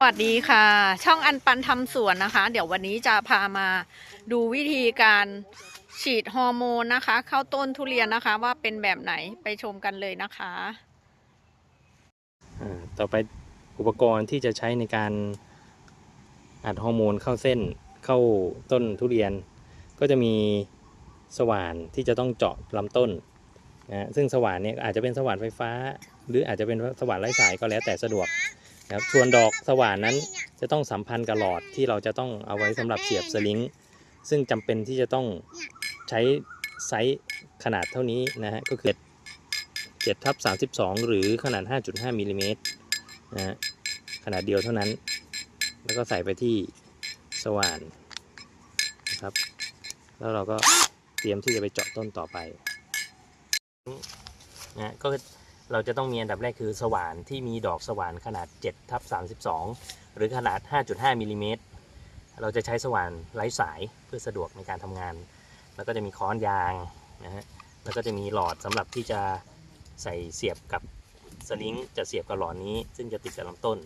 สวัสดีค่ะ ช่องอันปันทำสวนนะคะ เดี๋ยววันนี้จะพามาดูวิธีการฉีดฮอร์โมนนะคะ เข้าต้นทุเรียนนะคะ ว่าเป็นแบบไหนไปชมกันเลยนะคะอ่าต่อไปอุปกรณ์ที่จะใช้ในการอัดฮอร์โมนเข้าเส้นเข้าต้นทุเรียน ก็จะมีสว่านที่จะต้องเจาะลำต้นนะซึ่งสว่านเนี่ยอาจจะเป็นสว่านไฟฟ้า หรืออาจจะเป็นสว่านไร้สายก็แล้วแต่สะดวก นะครับส่วนดอกสว่านนั้นจะต้องสัมพันธ์กับหลอดที่เราจะต้องเอาไว้สำหรับเสียบสลิงซึ่งจำเป็นที่จะต้องใช้ไซส์ขนาดเท่านี้นะฮะก็คือ7ทับ32 หรือขนาด 5.5มิลลิเมตรนะฮะขนาดเดียวเท่านั้น แล้วก็ใส่ไปที่สว่านนะครับ แล้วเราก็เตรียมที่จะไปเจาะต้นต่อไปนะก็ เราจะต้องมีอันดับแรกคือสว่านที่มีดอกสว่านขนาด7ทับ32 หรือขนาด 5.5มิลลิเมตรเราจะใช้สว่านไร้สายเพื่อสะดวกในการทำงาน แล้วก็จะมีค้อนยางนะฮะแล้วก็จะมีหลอดสำหรับที่จะใส่เสียบกับสลิงจะเสียบกับหลอดนี้ ซึ่งจะติดกับลำต้น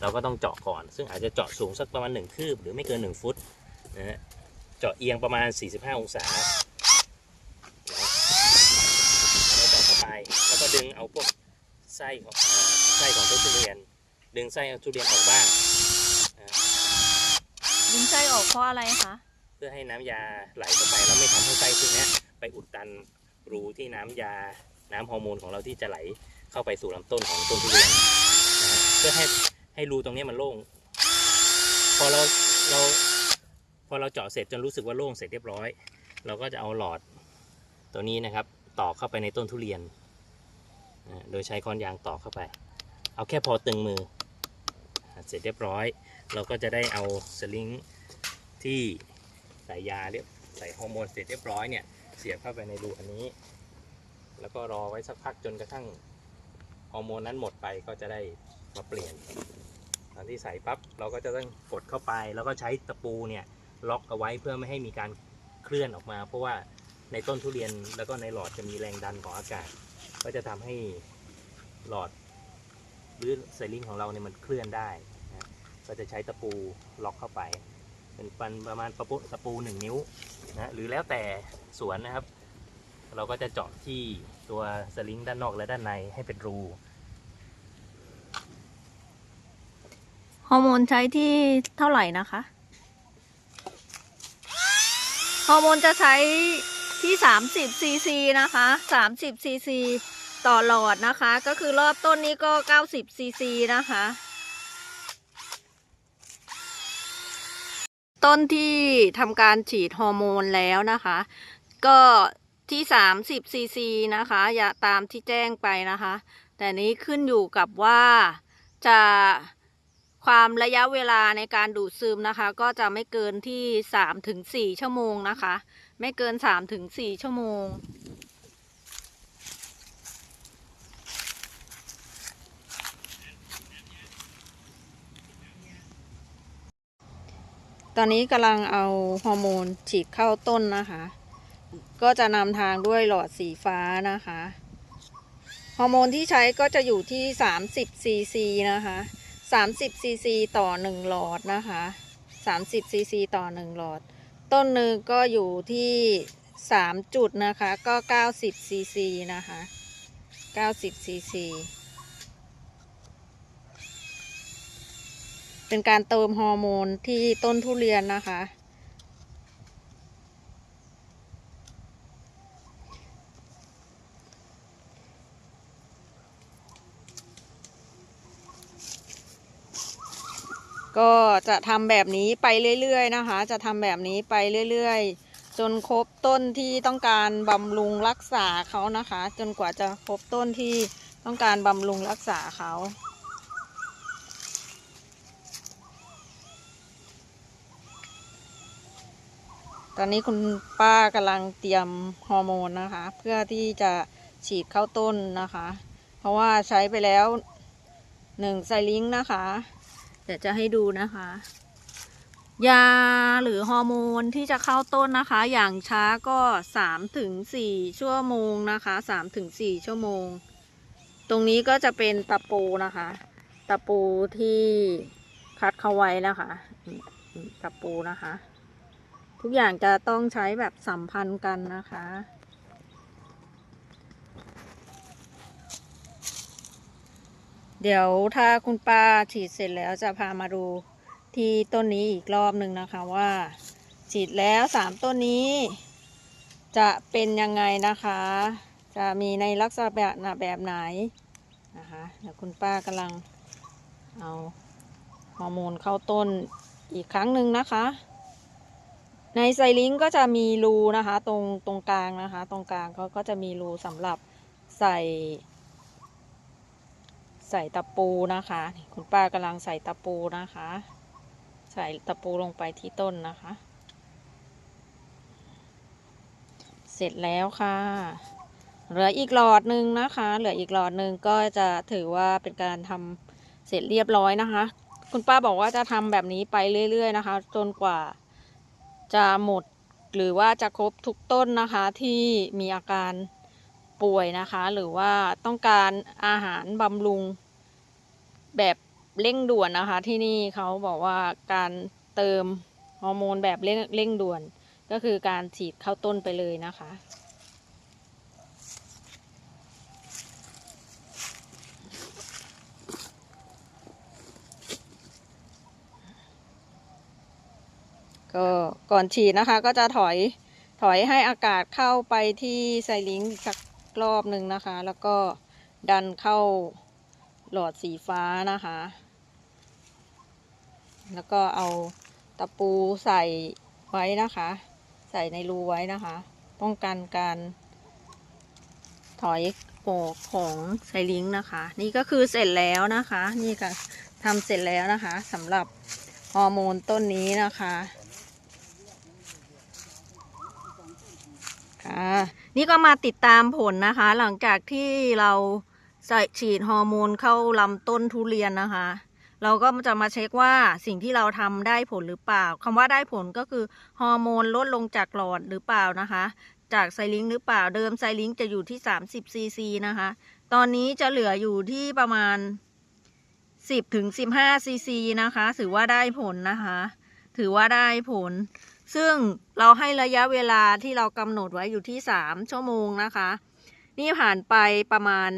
เราก็ต้องเจาะก่อน ซึ่งอาจจะเจาะสูงสักประมาณ1คืบหรือไม่เกิน 1 ฟุตนะฮะเจาะเอียงประมาณ 45 องศานะแล้วเจาะเข้าไปแล้ว ก็ดึงเอาพวกไส้ของอ่าไส้ของต้นทุเรียน ดึงไส้ของทุเรียนออกบ้างนะดินไส้ออกเพราะอะไรคะเพื่อให้น้ำยาไหลเข้าไปแล้วไม่ทำให้ไส้พวกเนี้ยไปอุดตันรูที่น้ำยาน้ำฮอร์โมนของเราที่จะไหลเข้าไปสู่ลำต้นของต้นทุเรียนนะฮะเพื่อให้ให้รูตรงเนี้ยมันโล่ง พอเราเราพอเราเจาะเสร็จจนรู้สึกว่าโล่งเสร็จเรียบร้อย เราก็จะเอาหลอดตัวนี้นะครับต่อเข้าไปในต้นทุเรียนนะ โดยใช้ค้อนยางต่อเข้าไป เอาแค่พอตึงมือ เสร็จเรียบร้อย เราก็จะได้เอาสลิงที่ใส่ยาเรียบใส่ฮอร์โมนเสร็จเรียบร้อยเนี่ยเสียบเข้าไปในรูอันนี้ แล้วก็รอไว้สักพักจนกระทั่งฮอร์โมนนั้นหมดไปก็จะได้มาเปลี่ยนตอนที่ใส่ปั๊บเราก็จะต้องกดเข้าไป แล้วก็ใช้ตะปูเนี่ยล็อกเอาไว้เพื่อไม่ให้มีการเคลื่อนออกมา เพราะว่าในต้นทุเรียนแล้วก็ในหลอดจะมีแรงดันของอากาศ ก็จะทำให้หลอดหรือไซลิงของเราเนี่ยมันเคลื่อนได้นะก็จะใช้ตะปูล็อกเข้าไป เป็นปันประมาณตะปูตะปูหนึ่งนิ้วนะหรือแล้วแต่สวนนะครับ เราก็จะเจาะที่ตัวสลิงด้านนอกและด้านในให้เป็นรูฮอร์โมนใช้ที่เท่าไหร่นะคะฮอร์โมนจะใช้ ที่ 30ซีซีนะคะ30ซีซีต่อหลอดนะคะ ก็คือรอบต้นนี้ก็ 90ซีซีนะคะ ต้นที่ทำการฉีดฮอร์โมนแล้วนะคะ ก็ที่ 30ซีซีนะคะ อย่าตามที่แจ้งไปนะคะ แต่นี้ขึ้นอยู่กับว่าจะความระยะเวลาในการดูดซึมนะคะ ก็จะไม่เกินที่ 3-4 ชั่วโมงนะคะ ไม่เกิน3ถึง4ชั่วโมง ตอนนี้กำลังเอาฮอร์โมนฉีดเข้าต้นนะคะ ก็จะนำทางด้วยหลอดสีฟ้านะคะ ฮอร์โมนที่ใช้ก็จะอยู่ที่ 30ซีซีนะคะ30ซีซีต่อ 1 หลอดนะคะ30ซีซีต่อ 1 หลอด ต้นหนึ่งก็อยู่ที่สามจุดนะคะก็เก้าสิบซีซีนะคะเก้าสิบซีซีเป็นการเติมฮอร์โมนที่ต้นทุเรียนนะคะ ก็จะทำแบบนี้ไปเรื่อยๆนะคะ จะทำแบบนี้ไปเรื่อยๆ จนครบต้นที่ต้องการบำรุงรักษาเขานะคะ จนกว่าจะครบต้นที่ต้องการบำรุงรักษาเขาตอนนี้คุณป้ากำลังเตรียมฮอร์โมนนะคะ เพื่อที่จะฉีดเข้าต้นนะคะ เพราะว่าใช้ไปแล้วหนึ่งไซลิงนะคะ ดี๋ยวจะให้ดูนะคะ ยาหรือฮอร์โมนที่จะเข้าต้นนะคะ อย่างช้าก็สามถึงสี่ชั่วโมงนะคะสามถึงสี่ชั่วโมง ตรงนี้ก็จะเป็นตะปูนะคะ ตะปูที่คัดเขาไว้นะคะนี่นี่ตะปูนะคะ ทุกอย่างจะต้องใช้แบบสัมพันธ์กันนะคะ เดี๋ยวถ้าคุณป้าฉีดเสร็จแล้วจะพามาดูที่ต้นนี้อีกรอบหนึ่งนะคะว่า ฉีดแล้วสามต้นนี้ จะเป็นยังไงนะคะ จะมีในลักษณะแบบไหนนะคะเดี๋ยวคุณป้ากำลังเอาฮอร์โมนเข้าต้นอีกครั้งหนึ่งนะคะ ในไซลิงก์ก็จะมีรูนะคะ ตรงตรงกลางนะคะ ตรงกลางเขาก็จะมีรูสำหรับใส่ ใส่ตะปูนะคะ คุณป้ากำลังใส่ตะปูนะคะ ใส่ตะปูลงไปที่ต้นนะคะ เสร็จแล้วค่ะ เหลืออีกหลอดหนึ่งนะคะ เหลืออีกหลอดหนึ่งก็จะถือว่าเป็นการทำเสร็จเรียบร้อยนะคะ คุณป้าบอกว่าจะทำแบบนี้ไปเรื่อย ๆ นะคะ จนกว่าจะหมดหรือว่าจะครบทุกต้นนะคะที่มีอาการ ป่วยนะคะ หรือว่าต้องการอาหารบำรุงแบบเร่งด่วนนะคะ ที่นี่เขาบอกว่าการเติมฮอร์โมนแบบเร่งเร่งด่วน ก็คือการฉีดเข้าต้นไปเลยนะคะ ก็ก่อนฉีดนะคะก็จะถอยถอยให้อากาศเข้าไปที่ไซลิงค์กสัก รอบหนึ่งนะคะ แล้วก็ดันเข้าหลอดสีฟ้านะคะ แล้วก็เอาตะปูใส่ไว้นะคะ ใส่ในรูไว้นะคะ ป้องกันการ ถอยออกของไซลิงนะคะ นี่ก็คือเสร็จแล้วนะคะ นี่ค่ะทำเสร็จแล้วนะคะสำหรับฮอร์โมนต้นนี้นะคะค่ะ นี่ก็มาติดตามผลนะคะ หลังจากที่เราใส่ฉีดฮอร์โมนเข้าลำต้นทุเรียนนะคะ เราก็จะมาเช็คว่าสิ่งที่เราทำได้ผลหรือเปล่าคำว่าได้ผลก็คือฮอร์โมนลดลงจากหลอดหรือเปล่านะคะ จากไซลิงหรือเปล่าเดิมไซลิงจะอยู่ที่ 30ซีซีนะคะ ตอนนี้จะเหลืออยู่ที่ประมาณ 10ถึง15ซีซีนะคะถือว่าได้ผลนะคะ ถือว่าได้ผล ซึ่งเราให้ระยะเวลาที่เรากำหนดไว้อยู่ที่3ชั่วโมงนะคะ นี่ผ่านไปประมาณ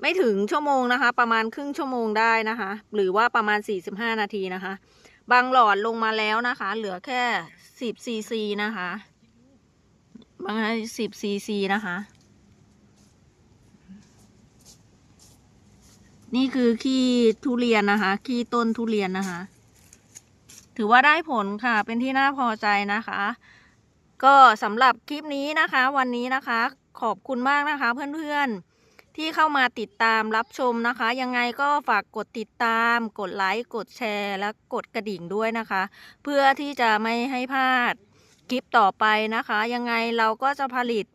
ไม่ถึงชั่วโมงนะคะ ประมาณครึ่งชั่วโมงได้นะคะ หรือว่าประมาณ45นาทีนะคะ บางหลอดลงมาแล้วนะคะ เหลือแค่10ซีซีนะคะบาง10ซีซีนะคะ นี่คือขี้ทุเรียนนะคะ ขี้ต้นทุเรียนนะคะ ถือว่าได้ผลค่ะ เป็นที่น่าพอใจนะคะ ก็สำหรับคลิปนี้นะคะ วันนี้นะคะ ขอบคุณมากนะคะเพื่อนๆ ที่เข้ามาติดตามรับชมนะคะ ยังไงก็ฝากกดติดตาม กดไลค์ กดแชร์ และกดกระดิ่งด้วยนะคะ เพื่อที่จะไม่ให้พลาดคลิปต่อไปนะคะ ยังไงเราก็จะผลิต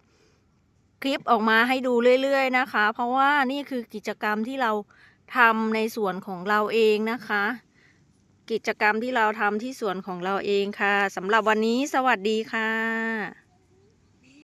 คลิปออกมาให้ดูเรื่อยๆนะคะ เพราะว่านี่คือกิจกรรมที่เราทำในส่วนของเราเองนะคะ กิจกรรมที่เราทำที่สวนของเราเองค่ะสำหรับวันนี้สวัสดีค่ะ